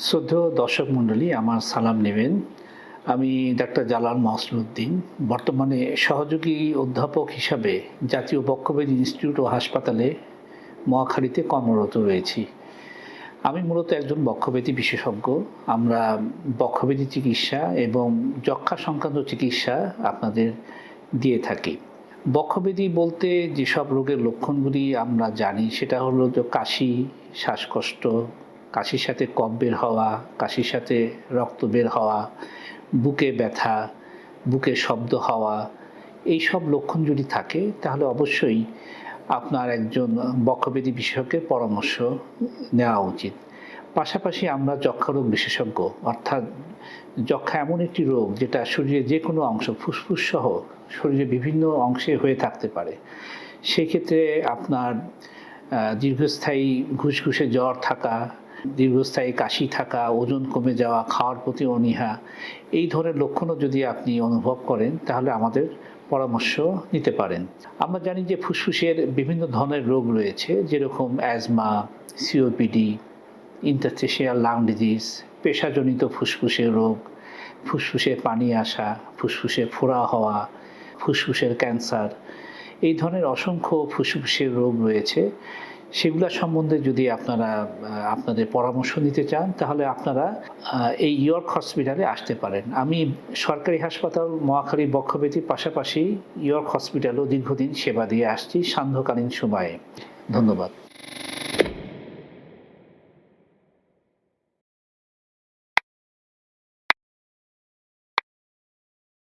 শ্রদ্ধেয় দর্শক মণ্ডলী, আমার সালাম নেবেন। আমি ডাক্তার জালাল মাসলুদ্দিন বর্তমানে সহযোগী অধ্যাপক হিসাবে জাতীয় বক্ষবেদ ইনস্টিটিউট ও হাসপাতালে মহাখালীতে কর্মরত রয়েছি। আমি মূলত একজন বক্ষব্যাধি বিশেষজ্ঞ। আমরা বক্ষব্যাধি চিকিৎসা এবং যক্ষা সংক্রান্ত চিকিৎসা আপনাদের দিয়ে থাকি। বক্ষব্যাধি বলতে যেসব রোগের লক্ষণগুলি আমরা জানি, সেটা হলো যে কাশি, শ্বাসকষ্ট কাশির সাথে কফ বের হওয়া, কাশির সাথে রক্ত বের হওয়া, বুকে ব্যথা, বুকে শব্দ হওয়া এই সব লক্ষণ যদি থাকে, তাহলে অবশ্যই আপনার একজন বক্ষব্যাধি বিশেষজ্ঞের পরামর্শ নেওয়া উচিত। পাশাপাশি আমরা যক্ষারোগ বিশেষজ্ঞ, অর্থাৎ যক্ষা এমন একটি রোগ যেটা শরীরের যে কোনো অংশ, ফুসফুস সহ শরীরের বিভিন্ন অংশে হয়ে থাকতে পারে। সেক্ষেত্রে আপনার দীর্ঘস্থায়ী ঘুষঘুষে জ্বর থাকা দীর্ঘস্থায়ী কাশি থাকা, ওজন কমে যাওয়া, খাওয়ার প্রতি অনীহা, এই ধরনের লক্ষণও যদি আপনি অনুভব করেন, তাহলে আমাদের পরামর্শ নিতে পারেন। আমরা জানি যে ফুসফুসের বিভিন্ন ধরনের রোগ রয়েছে, যেরকম asthma, COPD interstitial lung disease, পেশাজনিত ফুসফুসের রোগ ফুসফুসে পানি আসা, ফুসফুসে ফোড়া হওয়া, ফুসফুসের ক্যান্সার, এই ধরনের অসংখ্য ফুসফুসের রোগ রয়েছে সেগুলো সম্বন্ধে যদি আপনারা আপনাদের পরামর্শ নিতে চান, তাহলে আপনারা এই ইয়র্ক হসপিটালে আসতে পারেন। আমি সরকারি হাসপাতাল, মহাখালী বক্ষব্যাধির পাশাপাশি ইয়র্ক হসপিটালও দীর্ঘদিন সেবা দিয়ে আসছি সান্ধ্যকালীন সময়ে। ধন্যবাদ।